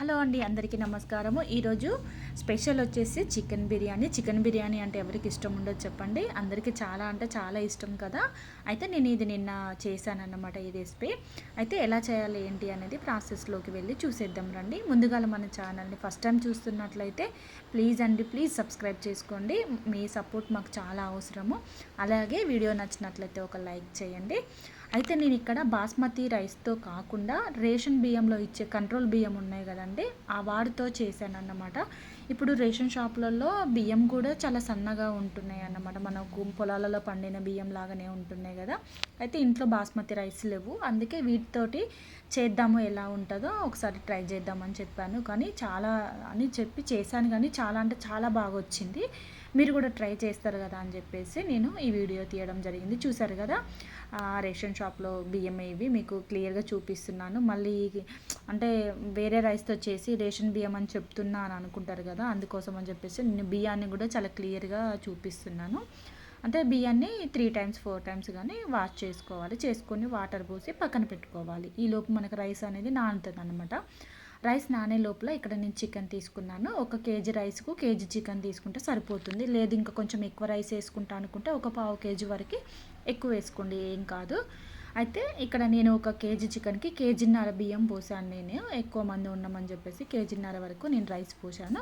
Hello అండి అందరికీ నమస్కారము. ఈరోజు స్పెషల్ వచ్చేసి చికెన్ బిర్యానీ. చికెన్ బిర్యానీ అంటే ఎవరికి ఇష్టం ఉండదు చెప్పండి. అందరికీ చాలా అంటే చాలా ఇష్టం కదా. అయితే నేను ఇది నిన్న చేశానన్నమాట ఈ రెసిపీ. అయితే ఎలా చేయాలి ఏంటి అనేది ప్రాసెస్లోకి వెళ్ళి చూసేద్దాం రండి. ముందుగా మన ఛానల్ని ఫస్ట్ టైం చూస్తున్నట్లయితే ప్లీజ్ అండి ప్లీజ్ సబ్స్క్రైబ్ చేసుకోండి. మీ సపోర్ట్ మాకు చాలా అవసరము. అలాగే వీడియో నచ్చినట్లయితే ఒక లైక్ చేయండి. అయితే నేను ఇక్కడ బాస్మతి రైస్తో కాకుండా రేషన్ బియ్యంలో ఇచ్చే కంట్రోల్ బియ్యం ఉన్నాయి కదండి ఆ వాడితో చేశాను అన్నమాట ఇప్పుడు రేషన్ షాపులలో బియ్యం కూడా చాలా సన్నగా ఉంటున్నాయి అన్నమాట. మనకు పొలాలలో పండిన బియ్యం లాగానే ఉంటున్నాయి కదా. అయితే ఇంట్లో బాస్మతి రైస్ లేవు. అందుకే వీటితోటి చేద్దాము ఎలా ఉంటుందో ఒకసారి ట్రై చేద్దామని చెప్పాను. కానీ చాలా అని చెప్పి చేశాను. కానీ చాలా అంటే చాలా బాగా వచ్చింది. మీరు కూడా ట్రై చేస్తారు కదా అని చెప్పేసి నేను ఈ వీడియో తీయడం జరిగింది. చూసారు కదా? రేషన్ షాప్లో బియ్యం ఇవి మీకు క్లియర్గా చూపిస్తున్నాను. మళ్ళీ అంటే వేరే రైస్తో చేసి రేషన్ బియ్యం అని చెప్తున్నా అని అనుకుంటారు కదా అందుకోసం అని చెప్పేసి నేను బియ్యాన్ని కూడా చాలా క్లియర్గా చూపిస్తున్నాను. అంటే బియ్యాన్ని త్రీ టైమ్స్ ఫోర్ టైమ్స్ కానీ వాష్ చేసుకోవాలి. చేసుకొని వాటర్ పోసి పక్కన పెట్టుకోవాలి. ఈలోపు మనకు రైస్ అనేది నానుతుంది అనమాట రైస్ నానే లోపల ఇక్కడ నేను చికెన్ తీసుకున్నాను. ఒక కేజీ రైస్కు కేజీ చికెన్ తీసుకుంటే సరిపోతుంది. లేదు ఇంకా కొంచెం ఎక్కువ రైస్ వేసుకుంటా అనుకుంటే ఒక పావు కేజీ వరకు ఎక్కువ వేసుకోండి ఏం కాదు. అయితే ఇక్కడ నేను ఒక కేజీ చికెన్కి కేజీన్నర బియ్యం పోసాను నేను. ఎక్కువ మంది ఉన్నామని చెప్పేసి కేజీన్నర వరకు నేను రైస్ పోసాను.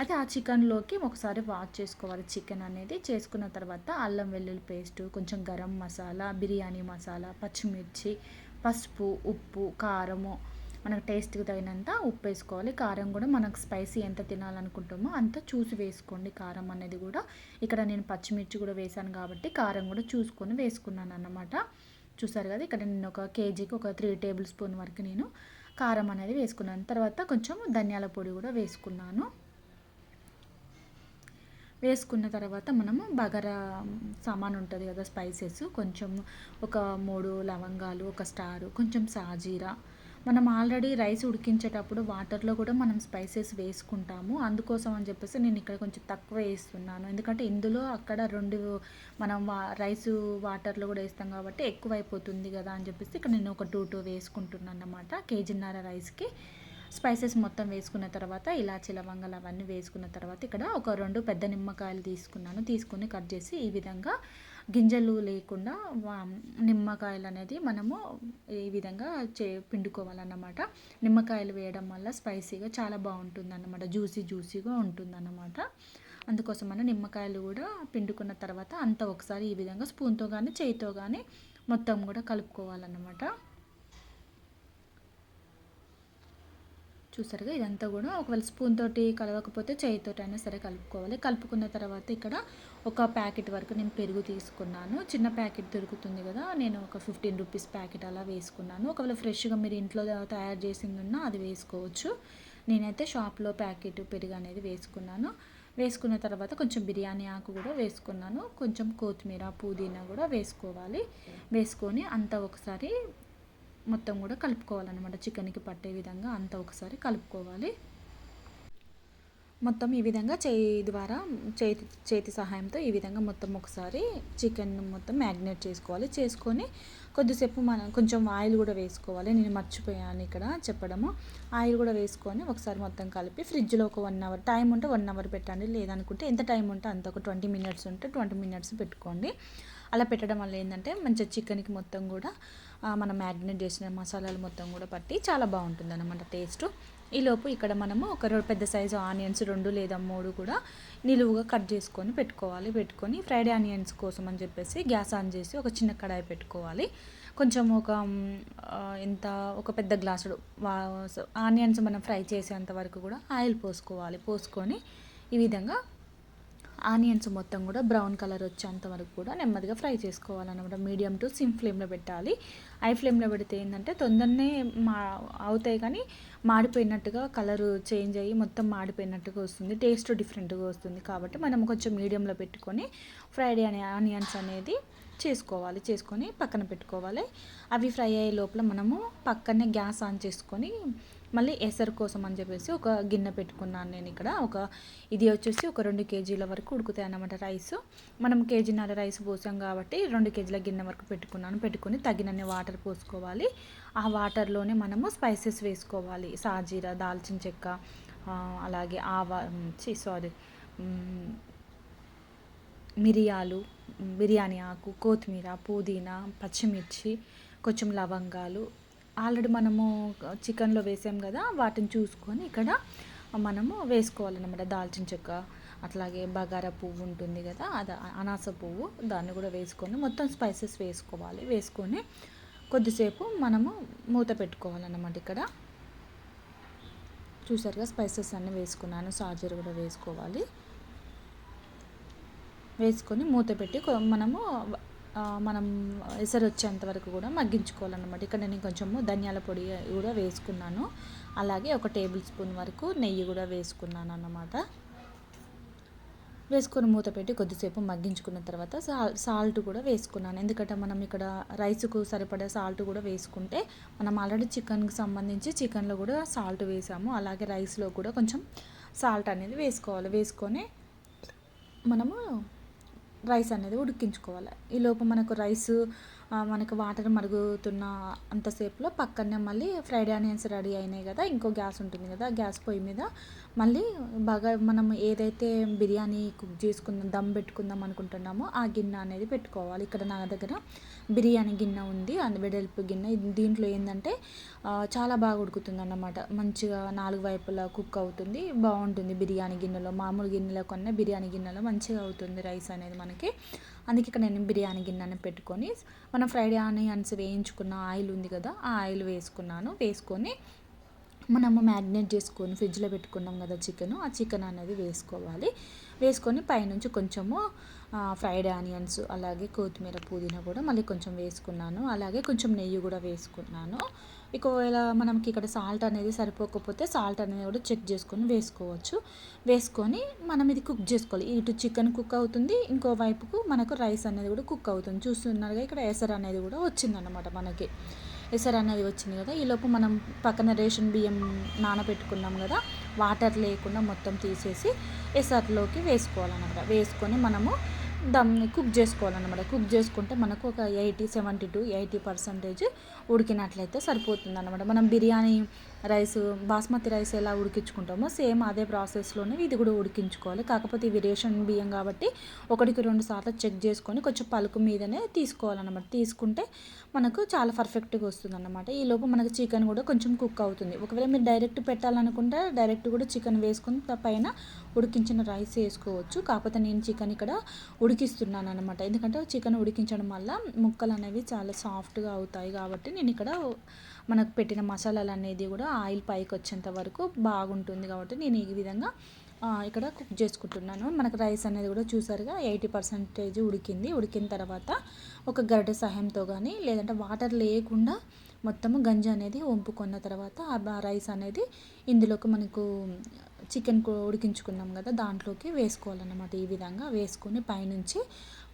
అయితే ఆ చికెన్లోకి ఒకసారి వాష్ చేసుకోవాలి చికెన్ అనేది. చేసుకున్న తర్వాత అల్లం వెల్లుల్లి పేస్ట్ కొంచెం గరం మసాలా బిర్యానీ మసాలా పచ్చిమిర్చి పసుపు ఉప్పు కారము మనకు టేస్ట్కి తగినంత ఉప్పు వేసుకోవాలి. కారం కూడా మనకు స్పైసీ ఎంత తినాలనుకుంటామో అంత చూసి వేసుకోండి. కారం అనేది కూడా ఇక్కడ నేను పచ్చిమిర్చి కూడా వేసాను కాబట్టి కారం కూడా చూసుకొని వేసుకున్నాను అన్నమాట. చూసారు కదా ఇక్కడ నేను ఒక కేజీకి ఒక త్రీ టేబుల్ స్పూన్ వరకు నేను కారం అనేది వేసుకున్నాను. తర్వాత కొంచెం ధనియాల పొడి కూడా వేసుకున్నాను. వేసుకున్న తర్వాత మనము బగారా సామాన్ ఉంటుంది కదా స్పైసెస్. కొంచెం ఒక మూడు లవంగాలు ఒక స్టారు కొంచెం సాజీరా మనం ఆల్రెడీ రైస్ ఉడికించేటప్పుడు వాటర్లో కూడా మనం స్పైసెస్ వేసుకుంటాము. అందుకోసం అని చెప్పేసి నేను ఇక్కడ కొంచెం తక్కువ వేస్తున్నాను. ఎందుకంటే ఇందులో అక్కడ రెండు మనం వా రైస్ వాటర్లో కూడా వేస్తాం కాబట్టి ఎక్కువ అయిపోతుంది కదా అని చెప్పేసి ఇక్కడ నేను ఒక టూ టూ వేసుకుంటున్నాను అన్నమాట. కేజీన్నర రైస్కి స్పైసెస్ మొత్తం వేసుకున్న తర్వాత ఇలాచి లవంగాలు అవన్నీ వేసుకున్న తర్వాత ఇక్కడ ఒక రెండు పెద్ద నిమ్మకాయలు తీసుకున్నాను. తీసుకుని కట్ చేసి ఈ విధంగా గింజలు లేకుండా నిమ్మకాయలు అనేది మనము ఈ విధంగా చే పిండుకోవాలన్నమాట. నిమ్మకాయలు వేయడం వల్ల స్పైసీగా చాలా బాగుంటుంది అన్నమాట జ్యూసీ జ్యూసీగా ఉంటుంది అన్నమాట అందుకోసం మనం నిమ్మకాయలు కూడా పిండుకున్న తర్వాత అంతా ఒకసారి ఈ విధంగా స్పూన్తో కానీ చేయితో కానీ మొత్తం కూడా కలుపుకోవాలన్నమాట. చూసారుగా? ఇదంతా కూడా ఒకవేళ స్పూన్ తోటి కలవకపోతే చేయితోటి అయినా సరే కలుపుకోవాలి. కలుపుకున్న తర్వాత ఇక్కడ ఒక ప్యాకెట్ వరకు నేను పెరుగు తీసుకున్నాను. చిన్న ప్యాకెట్ దొరుకుతుంది కదా నేను ఒక ఫిఫ్టీన్ రూపీస్ ప్యాకెట్ అలా వేసుకున్నాను. ఒకవేళ ఫ్రెష్గా మీరు ఇంట్లో తయారు చేసింది ఉన్నా అది వేసుకోవచ్చు. నేనైతే షాప్లో ప్యాకెట్ పెరుగు అనేది వేసుకున్నాను. వేసుకున్న తర్వాత కొంచెం బిర్యానీ ఆకు కూడా వేసుకున్నాను. కొంచెం కొత్తిమీర పుదీనా కూడా వేసుకోవాలి. వేసుకొని అంతా ఒకసారి మొత్తం కూడా కలుపుకోవాలన్నమాట. చికెన్కి పట్టే విధంగా అంతా ఒకసారి కలుపుకోవాలి. మొత్తం ఈ విధంగా చేయి ద్వారా చేతి చేతి సహాయంతో ఈ విధంగా మొత్తం ఒకసారి చికెన్ మొత్తం మ్యాగ్నేట్ చేసుకోవాలి. చేసుకొని కొద్దిసేపు మనం కొంచెం ఆయిల్ కూడా వేసుకోవాలి. నేను మర్చిపోయాను ఇక్కడ చెప్పడము. ఆయిల్ కూడా వేసుకొని ఒకసారి మొత్తం కలిపి ఫ్రిడ్జ్లో ఒక వన్ అవర్ టైం ఉంటే వన్ అవర్ పెట్టండి. లేదనుకుంటే ఎంత టైం ఉంటే అంత ఒక ట్వంటీ మినిట్స్ ఉంటే ట్వంటీ మినిట్స్ పెట్టుకోండి. అలా పెట్టడం వల్ల ఏంటంటే మంచిగా చికెన్కి మొత్తం కూడా మనం మ్యాగ్నేట్ చేసిన మసాలాలు మొత్తం కూడా పట్టి చాలా బాగుంటుంది అనమాట టేస్ట్. ఈలోపు ఇక్కడ మనము ఒక పెద్ద సైజు ఆనియన్స్ రెండు లేదా మూడు కూడా నిలువుగా కట్ చేసుకొని పెట్టుకోవాలి. పెట్టుకొని ఫ్రైడ్ ఆనియన్స్ కోసం అని చెప్పేసి గ్యాస్ ఆన్ చేసి ఒక చిన్న కడాయి పెట్టుకోవాలి. కొంచెం ఒక ఎంత ఒక పెద్ద గ్లాసుడు ఆనియన్స్ మనం ఫ్రై చేసేంత వరకు కూడా ఆయిల్ పోసుకోవాలి. పోసుకొని ఈ విధంగా ఆనియన్స్ మొత్తం కూడా బ్రౌన్ కలర్ వచ్చేంత వరకు కూడా నెమ్మదిగా ఫ్రై చేసుకోవాలన్నమాట. మీడియం టు సిమ్ ఫ్లేమ్లో పెట్టాలి. హై ఫ్లేమ్లో పెడితే ఏంటంటే తొందరనే మా అవుతాయి కానీ మాడిపోయినట్టుగా కలర్ చేంజ్ అయ్యి మొత్తం మాడిపోయినట్టుగా వస్తుంది. టేస్ట్ డిఫరెంట్గా వస్తుంది కాబట్టి మనం కొంచెం మీడియంలో పెట్టుకొని ఫ్రైడే అనే ఆనియన్స్ అనేది చేసుకోవాలి. చేసుకొని పక్కన పెట్టుకోవాలి. అవి ఫ్రై అయ్యే లోపల మనము పక్కనే గ్యాస్ ఆన్ చేసుకొని మళ్ళీ ఎసరు కోసం అని చెప్పేసి ఒక గిన్నె పెట్టుకున్నాను నేను ఇక్కడ. ఒక ఇది వచ్చేసి ఒక రెండు కేజీల వరకు ఉడుకుతాయి అన్నమాట రైస్. మనం కేజీన్నర రైస్ పోసాం కాబట్టి రెండు కేజీల గిన్నె వరకు పెట్టుకున్నాను. పెట్టుకొని తగినన్ని వాటర్ పోసుకోవాలి. ఆ వాటర్లోనే మనము స్పైసెస్ వేసుకోవాలి. సాజీరా దాల్చిన చెక్క అలాగే ఆవా సారీ మిరియాలు బిర్యానీ ఆకు కొత్తిమీర పుదీనా పచ్చిమిర్చి కొంచెం లవంగాలు. ఆల్రెడీ మనము చికెన్లో వేసాం కదా వాటిని చూసుకొని ఇక్కడ మనము వేసుకోవాలన్నమాట. దాల్చిన చెక్క అట్లాగే బగారా పువ్వు ఉంటుంది కదా అది అనాస పువ్వు దాన్ని కూడా వేసుకొని మొత్తం స్పైసెస్ వేసుకోవాలి. వేసుకొని కొద్దిసేపు మనము మూత పెట్టుకోవాలన్నమాట ఇక్కడ. చూసారుగా స్పైసెస్ అన్నీ వేసుకున్నాను సాజర్ కూడా వేసుకోవాలి. వేసుకొని మూత పెట్టి మనము మనం ఎసరు వచ్చేంత వరకు కూడా మగ్గించుకోవాలన్నమాట. ఇక్కడ నేను కొంచెము ధనియాల పొడి కూడా వేసుకున్నాను. అలాగే ఒక టేబుల్ స్పూన్ వరకు నెయ్యి కూడా వేసుకున్నాను అన్నమాట వేసుకొని మూత పెట్టి కొద్దిసేపు మగ్గించుకున్న తర్వాత సాల్ సాల్ట్ కూడా వేసుకున్నాను. ఎందుకంటే మనం ఇక్కడ రైస్కు సరిపడే సాల్ట్ కూడా వేసుకుంటే మనం ఆల్రెడీ చికెన్కి సంబంధించి చికెన్లో కూడా సాల్ట్ వేసాము. అలాగే రైస్లో కూడా కొంచెం సాల్ట్ అనేది వేసుకోవాలి. వేసుకొని మనము రైస్ అనేది ఉడికించుకోవాలి. ఈలోపు మనకు రైస్ మనకు వాటర్ మరుగుతున్న అంతసేపులో పక్కనే మళ్ళీ ఫ్రైడ్ ఆనియన్స్ రెడీ అయినాయి కదా ఇంకో గ్యాస్ ఉంటుంది కదా గ్యాస్ పొయ్యి మీద మళ్ళీ బాగా మనం ఏదైతే బిర్యానీ కుక్ చేసుకుందాం దమ్ పెట్టుకుందాం అనుకుంటున్నామో ఆ గిన్నె అనేది పెట్టుకోవాలి. ఇక్కడ నా దగ్గర బిర్యానీ గిన్నె ఉంది అందు వెడల్పు గిన్నె దీంట్లో ఏంటంటే చాలా బాగా ఉడుకుతుంది అన్నమాట మంచిగా నాలుగు వైపులా కుక్ అవుతుంది బాగుంటుంది బిర్యానీ గిన్నెలో. మామూలు గిన్నెలో కొన్న బిర్యానీ గిన్నెలో మంచిగా అవుతుంది రైస్ అనేది మనకి. అందుకే ఇక్కడ నేను బిర్యానీ గిన్నెని పెట్టుకొని మనం ఫ్రైడ్ ఆనియన్స్ వేయించుకున్న ఆయిల్ ఉంది కదా ఆ ఆయిల్ వేసుకున్నాను. వేసుకొని మనము మ్యారినేట్ చేసుకొని ఫ్రిడ్జ్లో పెట్టుకున్నాం కదా చికెన్ ఆ చికెన్ అనేది వేసుకోవాలి. వేసుకొని పైనుంచి కొంచెము ఫ్రైడ్ ఆనియన్స్ అలాగే కొత్తిమీర పుదీనా కూడా మళ్ళీ కొంచెం వేసుకున్నాను. అలాగే కొంచెం నెయ్యి కూడా వేసుకున్నాను. ఒకవేళ మనకి ఇక్కడ సాల్ట్ అనేది సరిపోకపోతే సాల్ట్ అనేది కూడా చెక్ చేసుకొని వేసుకోవచ్చు. వేసుకొని మనం ఇది కుక్ చేసుకోవాలి. ఇటు చికెన్ కుక్ అవుతుంది ఇంకో వైపుకు మనకు రైస్ అనేది కూడా కుక్ అవుతుంది. చూస్తున్నారుగా ఇక్కడ ఎసర్ అనేది కూడా వచ్చిందన్నమాట మనకి. ఎసర్ అనేది వచ్చింది కదా. ఈలోపు మనం పక్కన రేషన్ బియ్యం నానబెట్టుకున్నాం కదా వాటర్ లేకుండా మొత్తం తీసేసి ఎసర్లోకి వేసుకోవాలన్నమాట. వేసుకొని మనము దమ్ కుక్ చేసుకోవాలన్నమాట. కుక్ చేసుకుంటే మనకు ఒక eighty seventy to eighty percentage ఉడికినట్లయితే సరిపోతుంది అనమాట మనం బిర్యానీ రైస్ బాస్మతి రైస్ ఎలా ఉడికించుకుంటామో సేమ్ అదే ప్రాసెస్లోనే ఇది కూడా ఉడికించుకోవాలి. కాకపోతే ఇవి రేషన్ బియ్యం కాబట్టి ఒకటికి రెండు సార్లు చెక్ చేసుకొని కొంచెం పలుకు మీదనే తీసుకోవాలన్నమాట. తీసుకుంటే మనకు చాలా పర్ఫెక్ట్గా వస్తుంది అన్నమాట ఈ లోపు మనకు చికెన్ కూడా కొంచెం కుక్ అవుతుంది. ఒకవేళ మీరు డైరెక్ట్ పెట్టాలనుకుంటే డైరెక్ట్ కూడా చికెన్ వేసుకుని పైన ఉడికించిన రైస్ వేసుకోవచ్చు. కాకపోతే నేను చికెన్ ఇక్కడ ఉడికిస్తున్నాను అనమాట ఎందుకంటే చికెన్ ఉడికించడం వల్ల ముక్కలు అనేవి చాలా సాఫ్ట్గా అవుతాయి కాబట్టి నేను ఇక్కడ మనకు పెట్టిన మసాలాలు అనేది కూడా ఆయిల్ పైకి వచ్చేంత వరకు బాగుంటుంది కాబట్టి నేను ఈ విధంగా ఇక్కడ కుక్ చేసుకుంటున్నాను. మనకు రైస్ అనేది కూడా చూసారుగా ఎయిటీ పర్సెంటేజ్ ఉడికింది. ఉడికిన తర్వాత ఒక గరిటె సహాయంతో కానీ లేదంటే వాటర్ లేకుండా మొత్తము గంజి అనేది వంపుకున్న తర్వాత ఆ రైస్ అనేది ఇందులోకి మనకు చికెన్ ఉడికించుకున్నాం కదా దాంట్లోకి వేసుకోవాలన్నమాట. ఈ విధంగా వేసుకొని పైనుంచి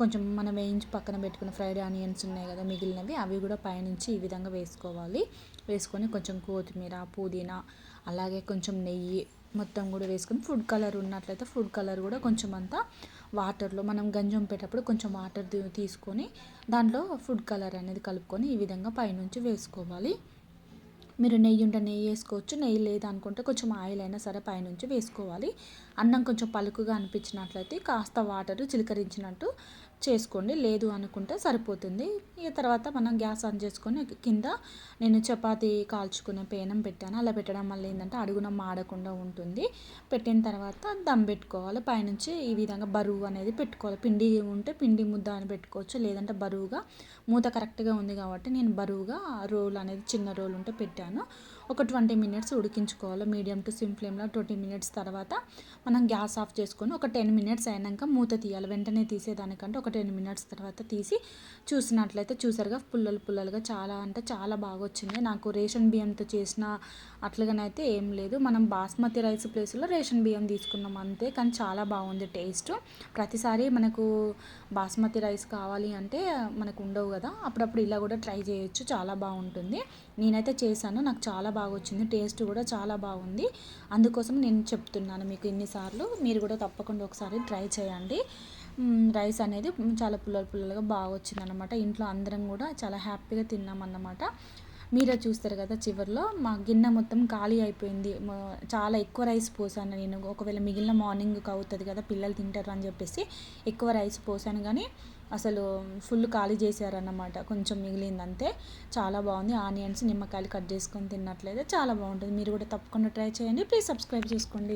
కొంచెం మనం వేయించి పక్కన పెట్టుకున్న ఫ్రైడ్ ఆనియన్స్ ఉన్నాయి కదా మిగిలినవి అవి కూడా పైనుంచి ఈ విధంగా వేసుకోవాలి. వేసుకొని కొంచెం కొత్తిమీర పుదీనా అలాగే కొంచెం నెయ్యి మొత్తం కూడా వేసుకొని ఫుడ్ కలర్ ఉన్నట్లయితే ఫుడ్ కలర్ కూడా కొంచెం అంతా వాటర్లో మనం గంజం పెట్టేటప్పుడు కొంచెం వాటర్ తీసుకొని దాంట్లో ఫుడ్ కలర్ అనేది కలుపుకొని ఈ విధంగా పైనుంచి వేసుకోవాలి. మీరు నెయ్యి ఉంటే నెయ్యి వేసుకోవచ్చు నెయ్యి లేదనుకుంటే కొంచెం ఆయిల్ అయినా సరే పైనుంచి వేసుకోవాలి. అన్నం కొంచెం పలుకుగా అనిపించినట్లయితే కాస్త వాటర్ చిలకరించినట్టు చేసుకోండి. లేదు అనుకుంటే సరిపోతుంది. ఇక తర్వాత మనం గ్యాస్ ఆన్ చేసుకొని కింద నేను చపాతి కాల్చుకునే పేనం పెట్టాను. అలా పెట్టడం వల్ల ఏంటంటే అడుగున మాడకుండా ఉంటుంది. పెట్టిన తర్వాత దమ్ పెట్టుకోవాలి. పైనుంచి ఈ విధంగా బరువు అనేది పెట్టుకోవాలి. పిండి ఉంటే పిండి ముద్ద అని పెట్టుకోవచ్చు. లేదంటే బరువుగా మూత కరెక్ట్గా ఉంది కాబట్టి నేను బరువుగా రోల్ అనేది చిన్న రోల్ ఉంటే పెట్టాను. ఒక ట్వంటీ మినిట్స్ ఉడికించుకోవాలి. మీడియం టు సిమ్ ఫ్లేమ్లో ట్వంటీ మినిట్స్ తర్వాత మనం గ్యాస్ ఆఫ్ చేసుకొని ఒక టెన్ మినిట్స్ అయినాక మూత తీయాలి. వెంటనే తీసేదానికంటే ఒక టెన్ మినిట్స్ తర్వాత తీసి చూసినట్లయితే చూసారుగా పుల్లలు పుల్లలుగా చాలా అంటే చాలా బాగా వచ్చింది. నాకు రేషన్ బియ్యంతో చేసిన అట్లుగానైతే ఏం లేదు. మనం బాస్మతి రైస్ ప్లేస్లో రేషన్ బియ్యం తీసుకున్నాం అంతే. కానీ చాలా బాగుంది టేస్ట్. ప్రతిసారి మనకు బాస్మతి రైస్ కావాలి అంటే మనకు ఉండవు కదా. అప్పుడప్పుడు ఇలా కూడా ట్రై చేయొచ్చు. చాలా బాగుంటుంది. నేనైతే చేశాను. నాకు చాలా బాగా వచ్చింది టేస్ట్ కూడా చాలా బాగుంది. అందుకోసం నేను చెప్తున్నాను మీకు ఇన్నిసార్లు. మీరు కూడా తప్పకుండా ఒకసారి ట్రై చేయండి. రైస్ అనేది చాలా పుల్లలు పుల్లలుగా బాగా వచ్చిందనమాట ఇంట్లో అందరం కూడా చాలా హ్యాపీగా తిన్నామన్నమాట. మీరే చూస్తారు కదా చివరిలో. మా గిన్నె మొత్తం ఖాళీ అయిపోయింది. చాలా ఎక్కువ రైస్ పోసాను నేను. ఒకవేళ మిగిలిన మార్నింగ్కి అవుతుంది కదా పిల్లలు తింటారు అని చెప్పేసి ఎక్కువ రైస్ పోసాను. కానీ అసలు ఫుల్ ఖాళీ చేశారన్నమాట. కొంచెం మిగిలింది అంతే చాలా బాగుంది. ఆనియన్స్ నిమ్మకాయలు కట్ చేసుకొని తిన్నట్లయితే చాలా బాగుంటుంది. మీరు కూడా తప్పకుండా ట్రై చేయండి. ప్లీజ్ సబ్స్క్రైబ్ చేసుకోండి.